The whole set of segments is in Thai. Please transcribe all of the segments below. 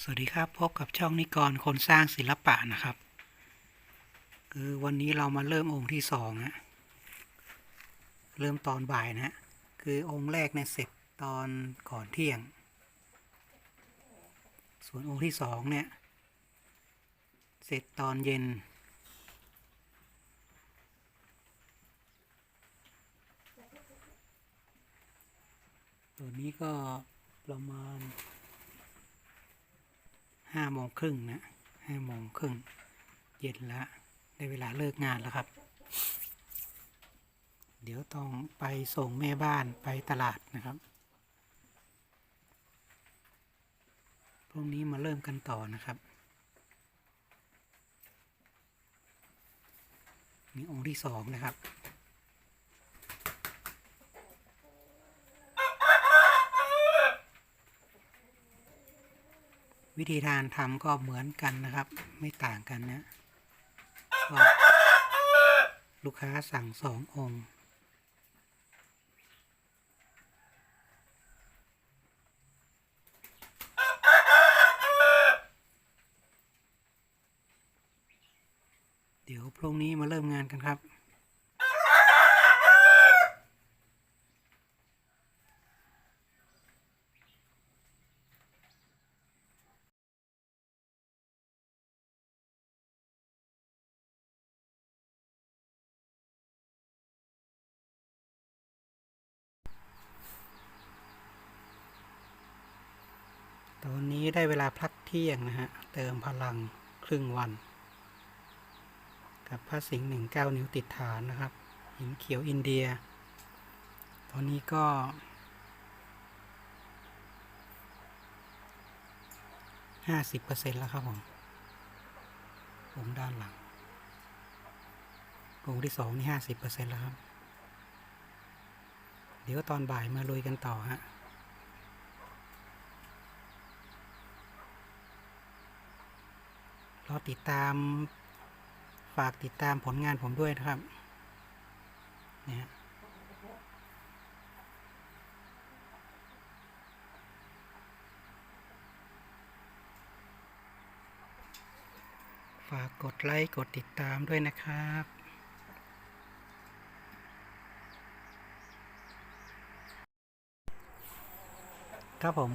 สวัสดีครับพบกับช่องนิกรคนสร้างศิลปะนะครับ คือวันนี้เรามาเริ่มองค์ที่สองฮะเริ่มตอนบ่ายนะฮะคือองค์แรกเนี่ยเสร็จตอนก่อนเที่ยง ส่วนองค์ที่สองเนี่ย เสร็จตอนเย็น ตัวนี้ก็ประมาณ ห้าโมงครึ่งนะห้าโมงครึ่งเย็นแล้วได้เวลาเลิกงานแล้วครับ เดี๋ยวต้องไปส่งแม่บ้านไปตลาดนะครับ พรุ่งนี้มาเริ่มกันต่อนะครับ นี่องค์ที่สองนะครับ วิธีการทำก็เหมือนกันนะครับ ไม่ต่างกันนะก็ลูกค้าสั่งสององค์เดี๋ยวพรุ่งนี้มาเริ่มงานกันครับ ตอนนี้ได้เวลาพักเที่ยงนะฮะ เติมพลังครึ่งวัน กับพระสิงห์หนึ่งเก้านิ้วติดฐานนะครับ หินเขียวอินเดีย ตอนนี้ก็ ห้าสิบเปอร์เซ็นต์แล้วครับผมองด้านหลังองที่สองนี่ห้าสิบเปอร์เซ็นต์แล้วครับ เดี๋ยวตอนบ่ายมาลุยกันต่อฮะ รอติดตามฝากติดตามผลงานผมด้วยนะครับนี่ยฮะฝากกดไลค์กดติดตามด้วยนะครับครับผม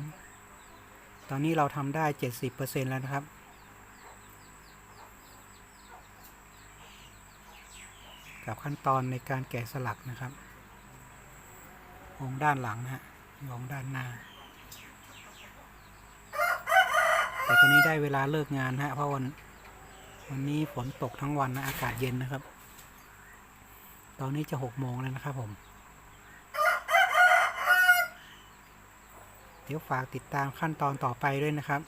ตอนนี้เราทำได้ 70%แล้วนะครับ กับขั้นตอนในการแกะสลักนะครับ องด้านหลังนะฮะองด้านหน้า แต่คนนี้ได้เวลาเลิกงานนะฮะเพราะวันวันนี้ฝนตกทั้งวันนะอากาศเย็นนะครับ ตอนนี้จะหกโมงแล้วนะครับผมเดี๋ยวฝากติดตามขั้นตอนต่อไปด้วยนะครับ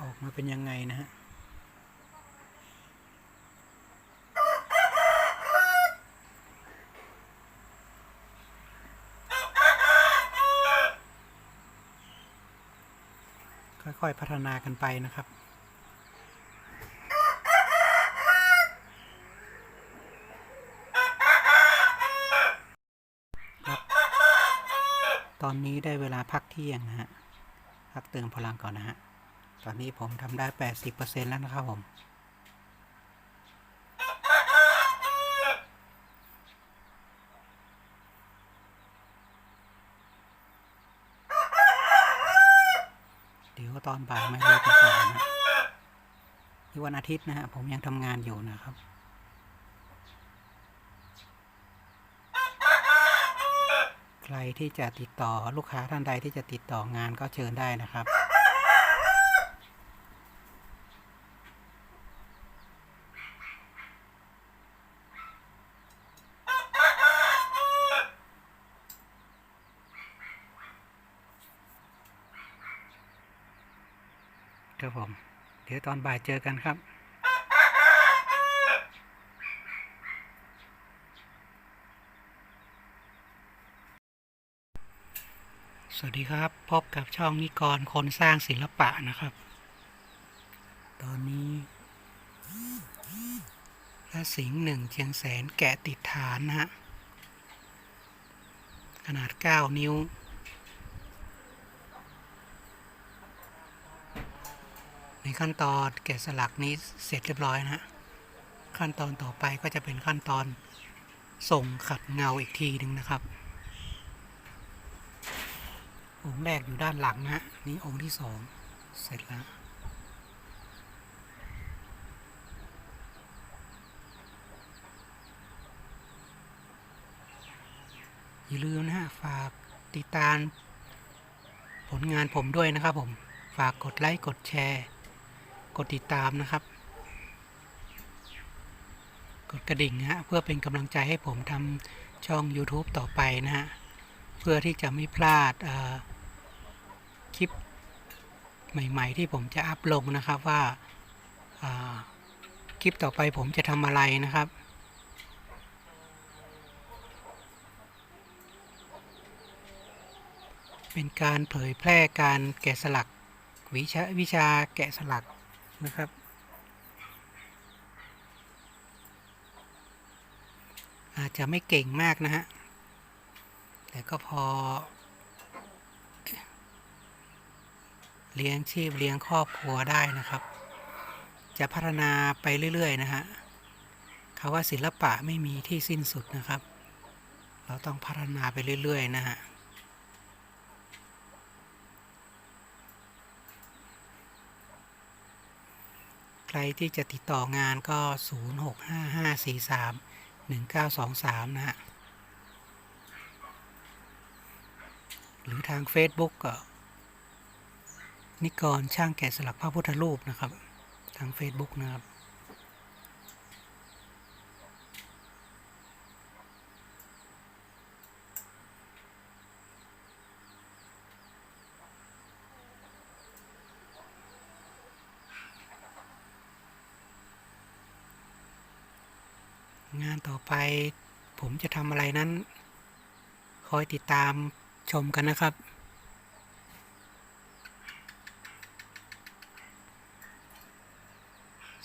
ออกมาเป็นยังไงนะฮะ ค่อยๆพัฒนากันไปนะครับตอนนี้ได้เวลาพักเที่ยงนะฮะ พักเติมพลังก่อนนะฮะ ตอนนี้ผมทำได้ 80%แล้วนะครับผม เดี๋ยว ตอนบ่ายมาดูกันต่อนะที่วันอาทิตย์นะฮะผมยังทำงานอยู่นะครับใครที่จะติดต่อลูกค้าท่านใดที่จะติดต่องานก็เชิญได้นะครับ ครับผม เดี๋ยวตอนบ่ายเจอกันครับสวัสดีครับ พบกับช่องนิกรคนสร้างศิลปะนะครับ ตอนนี้พระสิงห์หนึ่งเชียงแสนแกะติดฐานนะฮะ ขนาด 9 นิ้ว ในขั้นตอนแกะสลักนี้เสร็จเรียบร้อยนะฮะขั้นตอนต่อไปก็จะเป็นขั้นตอนส่งขัดเงาอีกทีหนึ่งนะครับ องค์แรกอยู่ด้านหลังนะฮะนี่องค์ที่สองเสร็จแล้วอย่าลืมนะฮะฝากติดตามผลงานผมด้วยนะครับผม ฝากกดไลค์ กดแชร์ กดติดตามนะครับ กดกระดิ่งนะฮะเพื่อเป็นกำลังใจให้ผมทำช่อง YouTube ต่อไปนะฮะ เพื่อที่จะไม่พลาดคลิปใหม่ ๆ ที่ผมจะอัพลงนะครับว่าอ่าคลิปต่อไปผมจะทำอะไรนะครับเป็นการเผยแพร่การแกะสลักวิชาวิชาแกะสลัก นะครับ อาจจะไม่เก่งมากนะฮะ แต่ก็พอ เลี้ยงชีพเลี้ยงครอบครัวได้นะครับ จะพัฒนาไปเรื่อย ๆ นะฮะคำว่าศิลปะไม่มีที่สิ้นสุดนะครับ เราต้องพัฒนาไปเรื่อย ๆ นะฮะ รที่จะติดต่องานก็ 0655431923 นะฮะ หรือทาง Facebook ก็ นิกรช่างแกะสลักพระพุทธรูปนะครับ ทาง Facebook นะครับ งานต่อไป ผมจะทำอะไรนั้น คอยติดตามชมกันนะครับ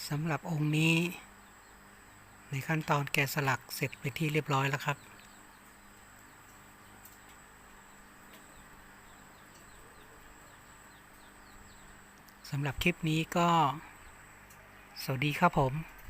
สำหรับองค์นี้ ในขั้นตอนแกะสลักเสร็จไปที่เรียบร้อยแล้วครับสำหรับคลิปนี้ก็ สวัสดีครับผม